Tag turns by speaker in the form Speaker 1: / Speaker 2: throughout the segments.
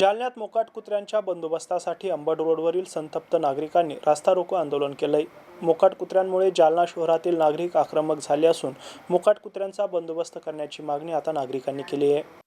Speaker 1: जालन्यात मोकाट कुत्र्यांच्या बंदोबस्तासाठी अंबड रोडवरील संतप्त नागरिकांनी रास्ता रोको आंदोलन केलंय. मोकाट कुत्र्यांमुळे जालना शहरातील नागरिक आक्रमक झाले असून मोकाट कुत्र्यांचा बंदोबस्त करण्याची मागणी आता नागरिकांनी केली आहे.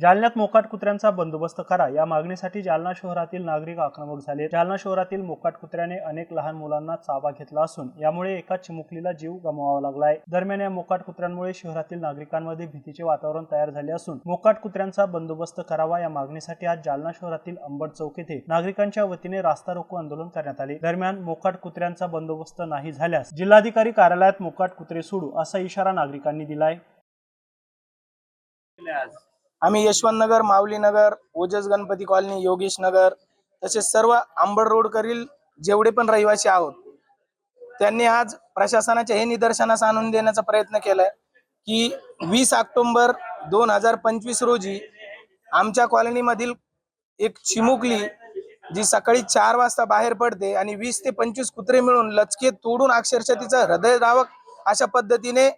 Speaker 1: जालन्यात मोकाट कुत्र्यांचा बंदोबस्त करा. या मागणीसाठी जालना शहरातील नागरिक आक्रमक झाले जालना शहरातील मोकाट कुत्र्याने अनेक लहान मुलांना चावा घेतला असून यामुळे एका चिमुकलीला जीव गमवावा लागलाय दरम्यान या मोकाट कुत्र्यांमुळे शहरातील नागरिकांमध्ये भीतीचे वातावरण तयार झाले असून मोकाट कुत्र्यांचा बंदोबस्त करावा या मागणीसाठी आज जालना शहरातील अंबड चौक येथे नागरिकांच्या वतीने रास्ता रोको आंदोलन करण्यात आले. दरम्यान मोकाट कुत्र्यांचा बंदोबस्त नाही झाल्यास जिल्हाधिकारी कार्यालयात मोकाट कुत्रे सोडू असा इशारा नागरिकांनी दिलाय.
Speaker 2: आम्ही यशवंतनगर माऊलीनगर ओजस गणपती कॉलनी योगेश नगर तसेच सर्व आंबड रोडकरील जेवढे पण रहिवासी आहोत त्यांनी आज प्रशासनाच्या हे निदर्शनास आणून देण्याचा प्रयत्न केलाय की वीस ऑक्टोंबर दोन हजार पंचवीस रोजी आमच्या कॉलनीमधील एक चिमुकली जी सकाळी चार वाजता बाहेर पडते आणि वीस ते पंचवीस कुत्रे मिळून लचके तोडून अक्षरशः तिचा हृदयद्रावक अशा पद्धतीने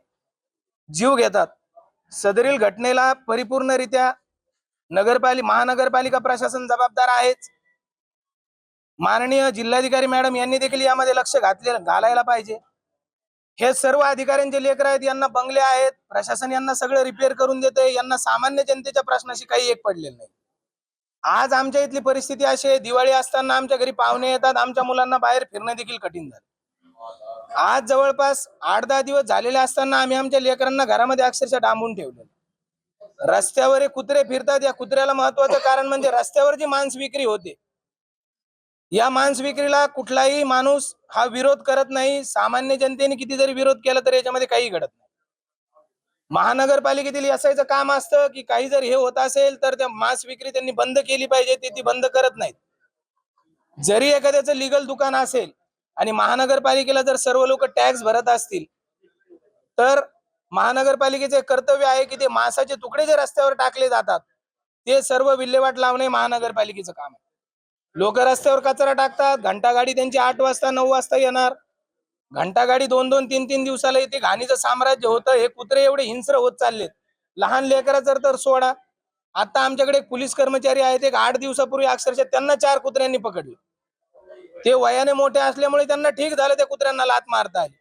Speaker 2: जीव घेतात. सदरील घटनेला परिपूर्णरित्या नगरपालिका महानगरपालिका प्रशासन जबाबदार आहेच. माननीय जिल्हाधिकारी मॅडम यांनी देखील यामध्ये लक्ष घातले घालायला पाहिजे. हे सर्व अधिकाऱ्यांचे लेकर आहेत यांना बंगले आहेत. प्रशासन यांना सगळं रिपेअर करून देते यांना सामान्य जनतेच्या प्रश्नाशी काही एक पडलेलं नाही. आज आमच्या इथली परिस्थिती अशी आहे. दिवाळी असताना आमच्या घरी पाहुणे येतात. आमच्या मुलांना बाहेर फिरणं देखील कठीण झालं. आज जवळपास आठ दहा दिवस झालेले असताना आम्ही आमच्या लेकरांना घरामध्ये अक्षरशः डांबून ठेवले रस्त्यावर हे कुत्रे फिरतात. या कुत्र्याला महत्वाचं कारण म्हणजे रस्त्यावर जी मांस विक्री होते. या मांस विक्रीला कुठलाही माणूस हा विरोध करत नाही. सामान्य जनतेने किती जरी विरोध केला तरी याच्यामध्ये काही घडत नाही. महानगरपालिकेतील असायचं काम असतं की काही जर हे होत असेल तर त्या मांस विक्री त्यांनी बंद केली पाहिजे. ते ती बंद करत नाहीत. जरी एखाद्याचं लिगल दुकान असेल आणि महानगरपालिकेला जर सर्व लोक टॅक्स भरत असतील तर महानगरपालिकेचे कर्तव्य आहे की ते मांसाचे तुकडे जे रस्त्यावर टाकले जातात ते सर्व विल्हेवाट लावणे महानगरपालिकेचं काम आहे. लोक रस्त्यावर कचरा टाकतात घंटा गाडी त्यांची आठ वाजता नऊ वाजता येणार. घंटागाडी दोन दोन तीन तीन दिवसाला येते. घाणीचं साम्राज्य होतं हे कुत्रे एवढे हिंस्र होत चाललेत. लहान लेकराचं तर सोडा. आता आमच्याकडे पोलीस कर्मचारी आहेत एक आठ दिवसापूर्वी अक्षरशः त्यांना चार कुत्र्यांनी पकडलं. ते वयाने मोठे असल्यामुळे त्यांना ठीक झालं त्या कुत्र्यांना लात मारता आली.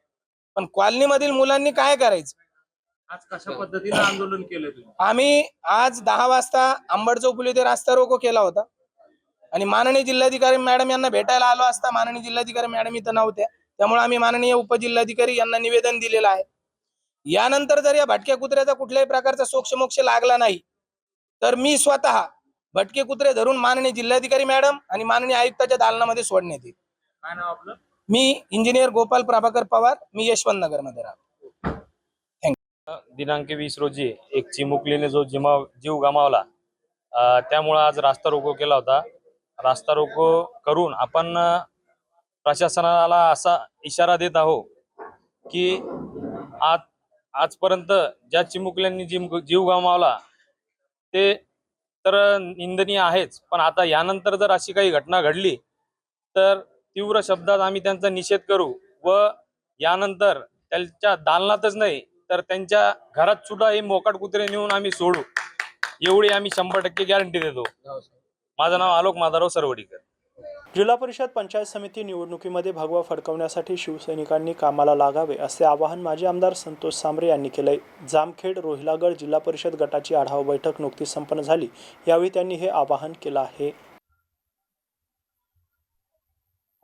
Speaker 2: पण कॉलनी मधील मुलांनी काय करायचं?
Speaker 3: आज कशा पद्धतीने आंदोलन केलं तुम्ही?
Speaker 2: आम्ही आज दहा वाजता अंबड चौफुली येथे रास्ता रोको केला होता. आणि माननीय जिल्हाधिकारी मॅडम यांना भेटायला आलो असता. माननीय जिल्हाधिकारी मॅडम इथं नव्हत्या. त्यामुळे आम्ही माननीय उपजिल्हाधिकारी यांना निवेदन दिलेलं आहे. यानंतर जर या भटक्या कुत्र्याचा कुठल्याही प्रकारचा सोक्षमोक्ष लागला नाही तर मी स्वतः भटके कुत्रे धरून माननीय जिल्हाधिकारी मॅडम आणि माननीय आयुक्ताच्या दालनामध्ये सोडण्यात येईल
Speaker 3: काय नाव आपलं?
Speaker 2: मी इंजिनियर गोपाल प्रभाकर पवार मी यशवंत नगरमध्ये राहतो
Speaker 4: दिनांक वीस रोजी एक चिमुकलीने जो जिमा जीव गमावला अं, त्यामुळं आज रास्ता रोको केला होता. रास्ता रोको करून आपण प्रशासनाला असा इशारा देत आहो की आज आजपर्यंत ज्या चिमुकल्यांनी जीव जीव गमावला ते तर निंदनीय आहेच. पण आता यानंतर जर अशी काही घटना घडली तर तीव्र शब्दात आम्ही त्यांचा निषेध करू व यानंतर त्यांच्या दालनातच नाही तर त्यांच्या घरात सुद्धा हे मोकाट कुत्रे नेऊन आम्ही सोडू. एवढी आम्ही शंभर टक्के गॅरंटी देतो. माझं नाव आलोक माधवराव सरवडीकर.
Speaker 1: जिल्हा परिषद पंचायत समिती निवडणुकीमध्ये भगवा फडकवण्यासाठी शिवसैनिकांनी कामाला लागावे असे आवाहन माजी आमदार संतोष सांबरे यांनी केलंय. जामखेड रोहिलागड जिल्हा परिषद गटाची आढावा बैठक नुकतीच संपन्न झाली. यावेळी त्यांनी हे आवाहन केलं आहे.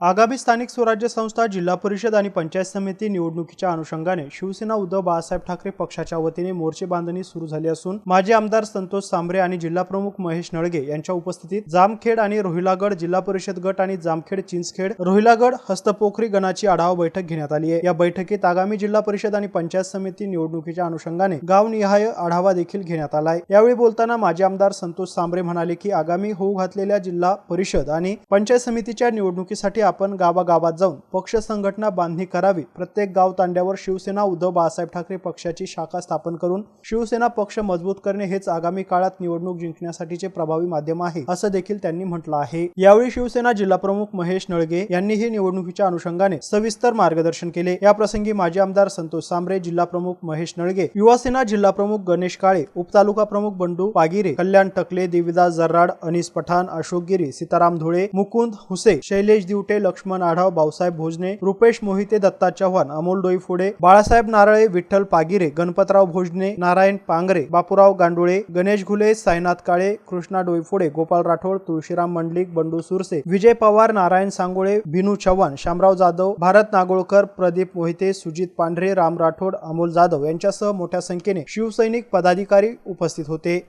Speaker 1: आगामी स्थानिक स्वराज्य संस्था जिल्हा परिषद आणि पंचायत समिती निवडणुकीच्या अनुषंगाने शिवसेना उद्धव बाळासाहेब ठाकरे पक्षाच्या वतीने मोर्चे बांधणी सुरू झाली असून माजी आमदार संतोष सांबरे आणि जिल्हाप्रमुख महेश नळगे यांच्या उपस्थितीत जामखेड आणि रोहिलागड जिल्हा परिषद गट आणि जामखेड चिंचखेड रोहिलागड हस्तपोखरी गणाची आढावा बैठक घेण्यात आली आहे. या बैठकीत आगामी जिल्हा परिषद आणि पंचायत समिती निवडणुकीच्या अनुषंगाने गावनिहाय आढावा देखील घेण्यात आलाय यावेळी बोलताना माजी आमदार संतोष सांबरे म्हणाले की आगामी होऊ घातलेल्या जिल्हा परिषद आणि पंचायत समितीच्या निवडणुकीसाठी आपण गावागावात जाऊन पक्ष संघटना बांधणी करावी. प्रत्येक गाव तांड्यावर शिवसेना उद्धव बाळासाहेब ठाकरे पक्षाची शाखा स्थापन करून शिवसेना पक्ष मजबूत करणे हेच आगामी काळात निवडणूक जिंकण्यासाठीचे प्रभावी माध्यम आहे असं देखील त्यांनी म्हटलं आहे. यावेळी शिवसेना जिल्हाप्रमुख महेश नळगे यांनीही निवडणुकीच्या अनुषंगाने सविस्तर मार्गदर्शन केले. या प्रसंगी माजी आमदार संतोष सांबरे जिल्हा प्रमुख महेश नळगे युवासेना जिल्हा प्रमुख गणेश काळे उपतालुका प्रमुख बंडू पागिरे कल्याण टकले देविदास जर्राड अनिस पठाण अशोक गिरी सीताराम धुळे मुकुंद हुसे शैलेश दिवटे लक्ष्मण आढाव भाऊसाहेब भोजने रुपेश मोहिते दत्ता चव्हाण अमोल डोईफुडे बाळासाहेब नारळे विठ्ठल पागिरे गणपतराव भोजने नारायण पांगरे बापूराव गांडुळे गणेश घुले साईनाथ काळे कृष्णा डोईफुडे गोपाल राठोड तुळशीराम मंडलिक बंडू सुरसे विजय पवार नारायण सांगोळे भिनू चव्हाण शामराव जाधव भारत नागोळकर प्रदीप मोहिते सुजित पांढरे राम राठोड अमोल जाधव यांच्यासह मोठ्या संख्येने शिवसैनिक पदाधिकारी उपस्थित होते.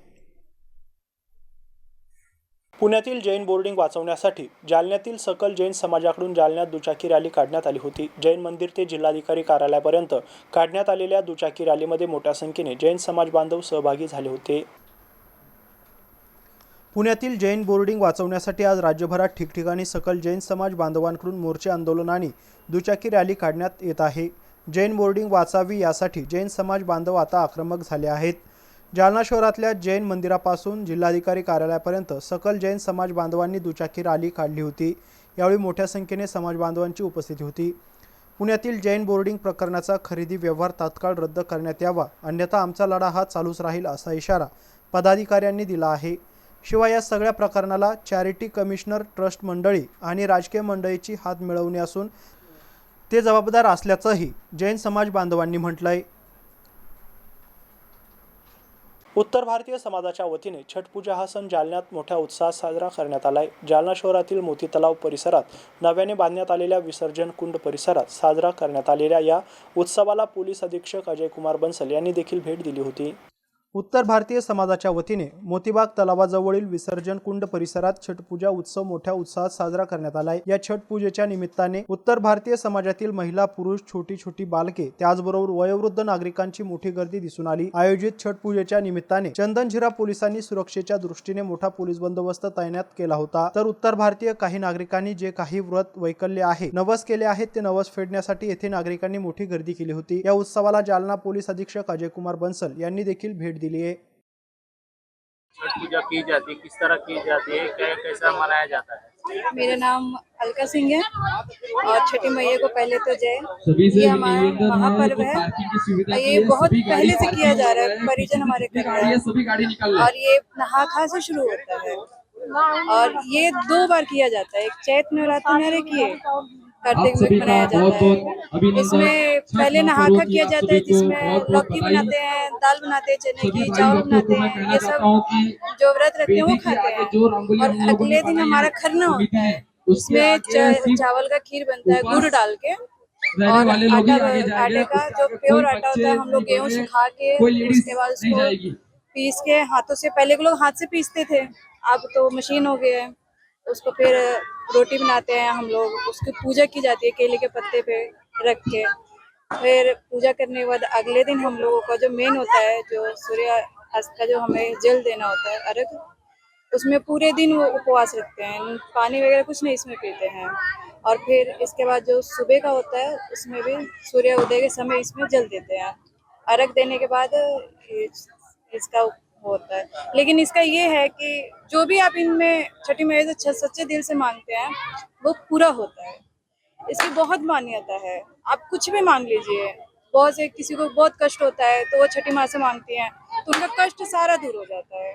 Speaker 1: पुण्यातील जैन बोर्डिंग वाचवण्यासाठी जालन्यातील सकल जैन समाजाकडून जालन्यात दुचाकी रॅली काढण्यात आली होती. जैन मंदिर ते जिल्हाधिकारी कार्यालयापर्यंत काढण्यात आलेल्या दुचाकी रॅलीमध्ये मोठ्या संख्येने जैन समाज बांधव सहभागी झाले होते. पुण्यातील जैन बोर्डिंग वाचवण्यासाठी आज राज्यभरात ठिकठिकाणी सकल जैन समाज बांधवांकडून मोर्चे आंदोलन आणि दुचाकी रॅली काढण्यात येत आहे. जैन बोर्डिंग वाचावी यासाठी जैन समाज बांधव आता आक्रमक झाले आहेत. जालना शहरातल्या जैन मंदिरापासून जिल्हाधिकारी कार्यालयापर्यंत सकल जैन समाज बांधवांनी दुचाकी रॅली काढली होती. यावेळी मोठ्या संख्येने समाज बांधवांची उपस्थिती होती. पुण्यातील जैन बोर्डिंग प्रकरणाचा खरेदी व्यवहार तात्काळ रद्द करण्यात यावा अन्यथा आमचा लढा हा चालूच राहील असा इशारा पदाधिकाऱ्यांनी दिला आहे. शिवाय या सगळ्या प्रकरणाला चॅरिटी कमिशनर ट्रस्ट मंडळी आणि राजकीय मंडळीची हात मिळवणे असून ते जबाबदार असल्याचंही जैन समाज बांधवांनी म्हटलं आहे उत्तर भारतीय समाजाच्या वतीने छठ पूजा हा सण जालन्यात मोठ्या उत्साहात साजरा करण्यात आलाय. जालना शहरातील मोती तलाव परिसरात नव्याने बांधण्यात आलेल्या विसर्जन कुंड परिसरात साजरा करण्यात आलेल्या या उत्सवाला पोलीस अधीक्षक अजय कुमार बन्सल यांनी देखील भेट दिली होती. उत्तर भारतीय समाजाच्या वतीने मोतीबाग तलावाजवळील विसर्जन कुंड परिसरात छठपूजा उत्सव मोठ्या उत्साहात साजरा करण्यात आलाय या छठ पूजेच्या निमित्ताने उत्तर भारतीय समाजातील महिला पुरुष छोटी छोटी बालके त्याचबरोबर वयोवृद्ध नागरिकांची मोठी गर्दी दिसून आली. आयोजित छठ पूजेच्या निमित्ताने चंदनझिरा पोलिसांनी सुरक्षेच्या दृष्टीने मोठा पोलीस बंदोबस्त तैनात केला होता. तर उत्तर भारतीय काही नागरिकांनी जे काही व्रत वैकल्य आहे नवस केले आहेत ते नवस फेडण्यासाठी येथे नागरिकांनी मोठी गर्दी केली होती. या उत्सवाला जालना पोलीस अधीक्षक अजय कुमार बन्सल यांनी देखील भेट दिली आहे
Speaker 3: छठ पूजा की जाती है किस तरह की जाती है क्या कैसा मनाया जाता है?
Speaker 5: मेरा नाम अलका सिंह है और छठी मैया को पहले तो जय। ये हमारा महापर्व है।
Speaker 6: पार्किंग की सुविधा
Speaker 5: और ये बहुत पहले से किया जा रहा है। परिजन हमारे
Speaker 6: है
Speaker 5: हैं
Speaker 6: है।
Speaker 5: और ये नहा खा से शुरू होता है। और ये दो बार किया जाता है। एक चैत नवरात्र में एक ये कार्तिक
Speaker 6: आप सभी
Speaker 5: में
Speaker 6: का
Speaker 5: मनाया
Speaker 6: बहुत
Speaker 5: जाता
Speaker 6: बहुत
Speaker 5: है
Speaker 6: अभिनंदन।
Speaker 5: इसमें
Speaker 6: छठ
Speaker 5: पहले नहा
Speaker 6: महापर्व
Speaker 5: खा
Speaker 6: की
Speaker 5: किया
Speaker 6: आप
Speaker 5: जाता है
Speaker 6: सभी को
Speaker 5: जिसमें
Speaker 6: बहुत बहुत
Speaker 5: लौकी
Speaker 6: बधाई।
Speaker 5: बनाते हैं दाल बनाते हैं चने
Speaker 6: सभी
Speaker 5: की
Speaker 6: भाई
Speaker 5: चावल
Speaker 6: बहनों को
Speaker 5: बनाते
Speaker 6: मैं
Speaker 5: हैं
Speaker 6: कहना
Speaker 5: ये
Speaker 6: चाहता
Speaker 5: सब
Speaker 6: हूँ कि
Speaker 5: जो व्रत रखते हैं वो
Speaker 6: वेदी के
Speaker 5: खाते
Speaker 6: आगे
Speaker 5: हैं।
Speaker 6: जो रंगोली
Speaker 5: और
Speaker 6: हम लोगों ने
Speaker 5: अगले दिन
Speaker 6: बनाई
Speaker 5: हमारा
Speaker 6: है,
Speaker 5: खरना
Speaker 6: समिति
Speaker 5: होता
Speaker 6: ने,
Speaker 5: है
Speaker 6: उसके
Speaker 5: उसमें
Speaker 6: आगे
Speaker 5: चा-
Speaker 6: सिर्फ
Speaker 5: चावल का खीर बनता है गुड़
Speaker 6: उपवास
Speaker 5: डाल के।
Speaker 6: रहने
Speaker 5: और
Speaker 6: वाले लोग ही
Speaker 5: आटा
Speaker 6: आगे जाएंगे
Speaker 5: आटे का
Speaker 6: उसके
Speaker 5: जो
Speaker 6: आगे
Speaker 5: प्योर
Speaker 6: कोई
Speaker 5: आटा
Speaker 6: बच्चे
Speaker 5: होता है हम लोग
Speaker 6: नहीं
Speaker 5: गेहूं
Speaker 6: बड़े,
Speaker 5: सुखा के
Speaker 6: कोई लेडीज
Speaker 5: उसके बाद
Speaker 6: नहीं
Speaker 5: उसको
Speaker 6: जाएगी।
Speaker 5: पीस के हाथों से पहले के लोग हाथ से पीसते थे अब तो मशीन हो गया है। उसको फिर रोटी बनाते हैं हम लोग। उसकी पूजा की जाती है केले के पत्ते पे रख के। फिर पूजा करने के बाद अगले दिन हम लोगों का जो मेन होता है, जो सूर्य अस्त का जो हमें जल देना होता है, अर्घ, उसमें पूरे दिन वो उपवास रखते हैं। पानी वगैरह कुछ नहीं इसमें पीते हैं। और फिर इसके बाद जो सुबह का होता है, उसमें भी सूर्य उदय के समय इसमें जल देते हैं। अर्घ देने के बाद इसका होता है। लेकिन इसका ये है कि जो भी आप इनमें छठी मैया से सच्चे दिल से मांगते हैं, वो पूरा होता है। इसकी बहुत मान्यता है। आप कुछ भी मांग लीजिए। बहुत से किसी को बहुत कष्ट होता है तो वो छठी माँ से मांगती हैं तो उनका कष्ट सारा दूर हो जाता है।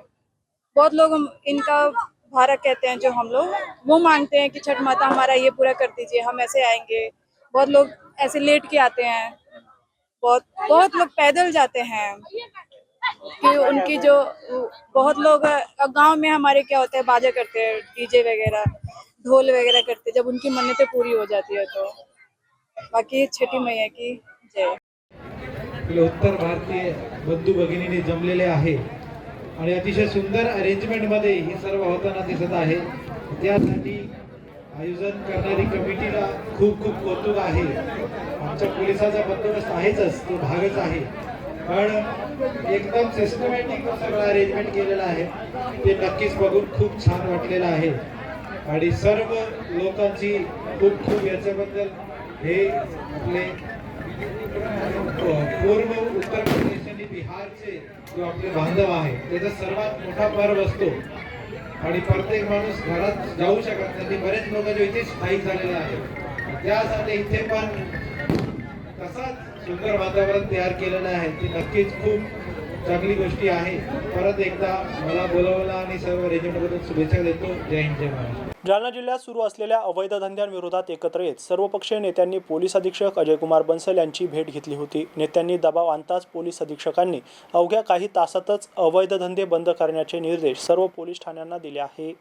Speaker 5: बहुत लोग हम इनका भारा कहते हैं जो हम लोग, वो मांगते हैं कि छठ माता हमारा ये पूरा कर दीजिए, हम ऐसे आएँगे। बहुत लोग ऐसे लेट के आते हैं। बहुत बहुत लोग पैदल जाते हैं। कि उनकी जो बहुत लोग गांव में हमारे क्या होता है बाजा करते हैं डीजे वगैरह ढोल वगैरह करते जब उनकी मन्नतें पूरी हो जाती है तो। बाकी छठी मैया की जय।
Speaker 7: उत्तर भारतीय बंधू भगिनीने जमलेले आहे. आणि अतिशय सुंदर अरेंजमेंटमध्ये ही सर्व होताना दिसत आहे. त्यासाठी आयोजन करणारी कमिटीला खूप खूप कौतुक आहे. आमच्या पोलिसाचा बंदोबस्त आहेच तो भागच आहे. पण एकदम सिस्टमॅटिक सगळं अरेंजमेंट केलेलं आहे. ते नक्कीच बघून खूप छान वाटलेलं आहे. आणि सर्व लोकांची खूप खूप याच्याबद्दल हे आपले पूर्व उत्तर प्रदेश आणि बिहारचे जो आपले बांधव आहे त्याचा सर्वात मोठा पर्व असतो. आणि प्रत्येक माणूस घरात जाऊ शकत नाही. बरेच लोक जे इथे स्थायिक झालेले आहेत. त्यासाठी इथे पण तसाच सुंदर वातावरण तयार केलेलं आहे. ती नक्कीच खूप चांगली गोष्टी आहे. परत एकदा मला बोलवलं आणि सर्व रेजिमेंटबद्दल शुभेच्छा देतो. जय हिंद जय महाराष्ट्र.
Speaker 1: जालना जिल्ह्यात सुरू असलेल्या अवैध धंद्यांविरोधात एकत्र येत सर्वपक्षीय नेत्यांनी पोलीस अधीक्षक अजयकुमार बन्सल यांची भेट घेतली होती. नेत्यांनी दबाव आणताच पोलीस अधीक्षकांनी अवघ्या काही तासातच अवैध धंदे बंद करण्याचे निर्देश सर्व पोलीस ठाण्यांना दिले आहे.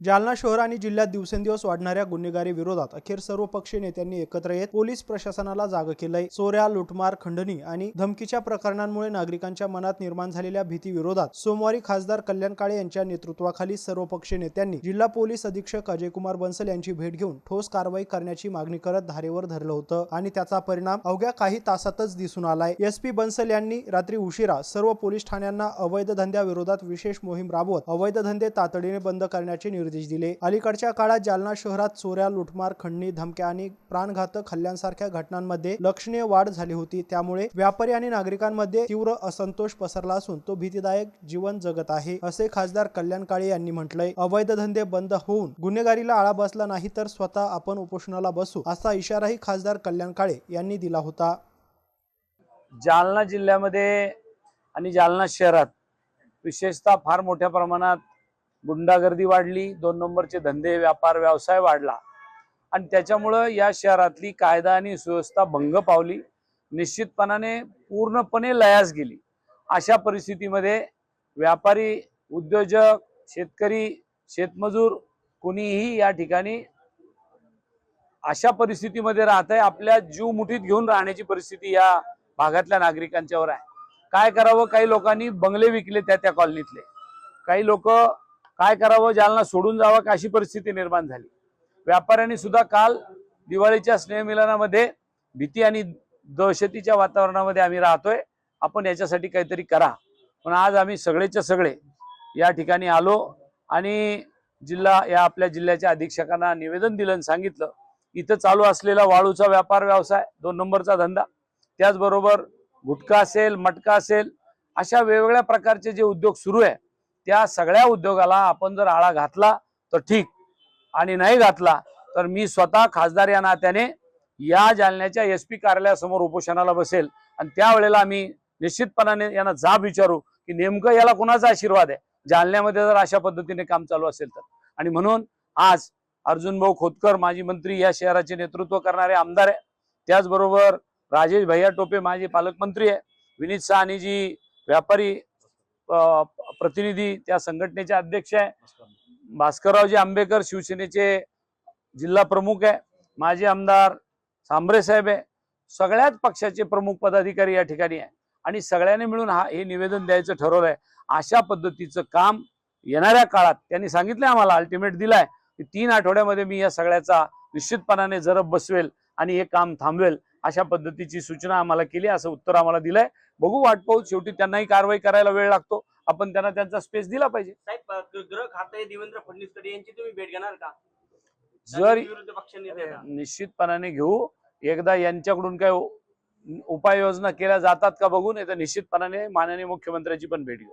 Speaker 1: जालना शहर आणि जिल्ह्यात दिवसेंदिवस वाढणाऱ्या गुन्हेगारी विरोधात अखेर सर्व पक्षीय नेत्यांनी एकत्र येत पोलीस प्रशासनाला जाग केलंय. चोऱ्या लुटमार खंडणी आणि धमकीच्या प्रकरणांमुळे नागरिकांच्या मनात निर्माण झालेल्या भीती विरोधात सोमवारी खासदार कल्याण काळे यांच्या नेतृत्वाखाली सर्व पक्षीय नेत्यांनी जिल्हा पोलीस अधीक्षक अजयकुमार बन्सल यांची भेट घेऊन ठोस कारवाई करण्याची मागणी करत धारेवर धरलं होतं आणि त्याचा परिणाम अवघ्या काही तासातच दिसून आलाय. एस पी बन्सल यांनी रात्री उशिरा सर्व पोलीस ठाण्यांना अवैध धंद्याविरोधात विशेष मोहीम राबवत अवैध धंदे तातडीने बंद करण्याचे निर्देश दिले. अलीकडच्या काळात जालना शहरात चोऱ्या लुटमार खंडणी धमक्या आणि प्राणघातक हल्ल्यांसारख्या घटनांमध्ये लक्षणीय वाढ झाली होती. त्यामुळे व्यापारी आणि नागरिकांमध्ये तीव्र असंतोष पसरला असून तो भीतीदायक जीवन जगत आहे असे खासदार कल्याण काळे यांनी म्हटलंय. अवैध धंदे बंद होऊन गुन्हेगारीला आळा बसला नाही तर स्वतः आपण उपोषणाला बसू असा इशाराही खासदार कल्याण काळे यांनी दिला होता.
Speaker 6: जालना जिल्ह्यामध्ये आणि जालना शहरात विशेषतः फार मोठ्या प्रमाणात गुंडागर्दी वाढली दोन नंबरचे धंदे व्यापार व्यवसाय वाढला. आणि त्याच्यामुळं या शहरातली कायदा आणि सुव्यवस्था भंग पावली. निश्चितपणाने पूर्णपणे लयास गेली. अशा परिस्थितीमध्ये व्यापारी उद्योजक शेतकरी शेतमजूर कुणीही या ठिकाणी अशा परिस्थितीमध्ये राहत आहे आपल्या जीव मुठीत घेऊन राहण्याची परिस्थिती या भागातल्या नागरिकांच्यावर आहे. काय करावं? काही लोकांनी बंगले विकले त्या त्या कॉलनीतले काही लोक काय करावं जालना सोडून जावं का अशी परिस्थिती निर्माण झाली. व्यापाऱ्यांनी सुद्धा काल दिवाळीच्या स्नेहमिलनामध्ये भीती आणि दहशतीच्या वातावरणामध्ये आम्ही राहतोय. आपण याच्यासाठी काहीतरी करा. पण आज आम्ही सगळेच्या सगळे या ठिकाणी आलो आणि जिल्हा या आपल्या जिल्ह्याच्या अधीक्षकांना निवेदन दिलं आणि सांगितलं इथं चालू असलेला वाळूचा व्यापार व्यवसाय दोन नंबरचा धंदा त्याचबरोबर गुटखा असेल मटका असेल अशा वेगवेगळ्या प्रकारचे जे उद्योग सुरू आहे त्या सगळ्या उद्योगाला आपण जर आळा घातला तर ठीक. आणि नाही घातला तर मी स्वतः खासदार या नात्याने या जालन्याच्या एस पी कार्यालयासमोर उपोषणाला बसेल. आणि त्यावेळेला आम्ही निश्चितपणाने यांना जाब विचारू की नेमकं याला कुणाचा आशीर्वाद आहे? जालन्यामध्ये जर अशा पद्धतीने काम चालू असेल तर. आणि म्हणून आज अर्जुन भाऊ खोतकर माजी मंत्री या शहराचे नेतृत्व करणारे आमदार आहे. त्याचबरोबर राजेश भैया टोपे माजी पालकमंत्री आहे. विनीत साहनी जी व्यापारी प्रतिनिधी त्या संघटनेचे अध्यक्ष आहे. भास्कररावजी आंबेकर शिवसेनेचे जिल्हा प्रमुख आहे. माजी आमदार सांबरे साहेब आहे. सगळ्याच पक्षाचे प्रमुख पदाधिकारी या ठिकाणी आहे. आणि सगळ्यांनी मिळून हा हे निवेदन द्यायचं ठरवलंय. अशा पद्धतीचं काम येणाऱ्या काळात त्यांनी सांगितलंय आम्हाला अल्टिमेट दिलाय. की तीन आठवड्यामध्ये मी या सगळ्याचा निश्चितपणाने जरब बसवेल आणि हे काम थांबवेल. अशा पद्धतीची सूचना आम्हाला केली असं उत्तर आम्हाला दिलंय. बघू वाट पाहू शेवटी त्यांनाही कारवाई करायला वेळ लागतो. आपण त्यांना त्यांचा स्पेस दिला पाहिजे.
Speaker 8: साहेब गृह खाते देवेंद्र फडणवीसकडे यांची तुम्ही भेट घेणार का?
Speaker 6: जर. निश्चितपणाने घेऊ. एकदा यांच्याकडून काय उपाययोजना केल्या जातात का बघून नाही तर निश्चितपणाने माननीय मुख्यमंत्र्यांची पण भेट घेऊ.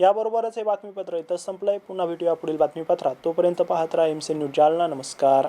Speaker 1: याबरोबरच हे बातमीपत्र इथं संपलंय. पुन्हा भेटूया पुढील बातमीपत्रात. तोपर्यंत पाहत राहा एम सी न्यूज जालना. नमस्कार.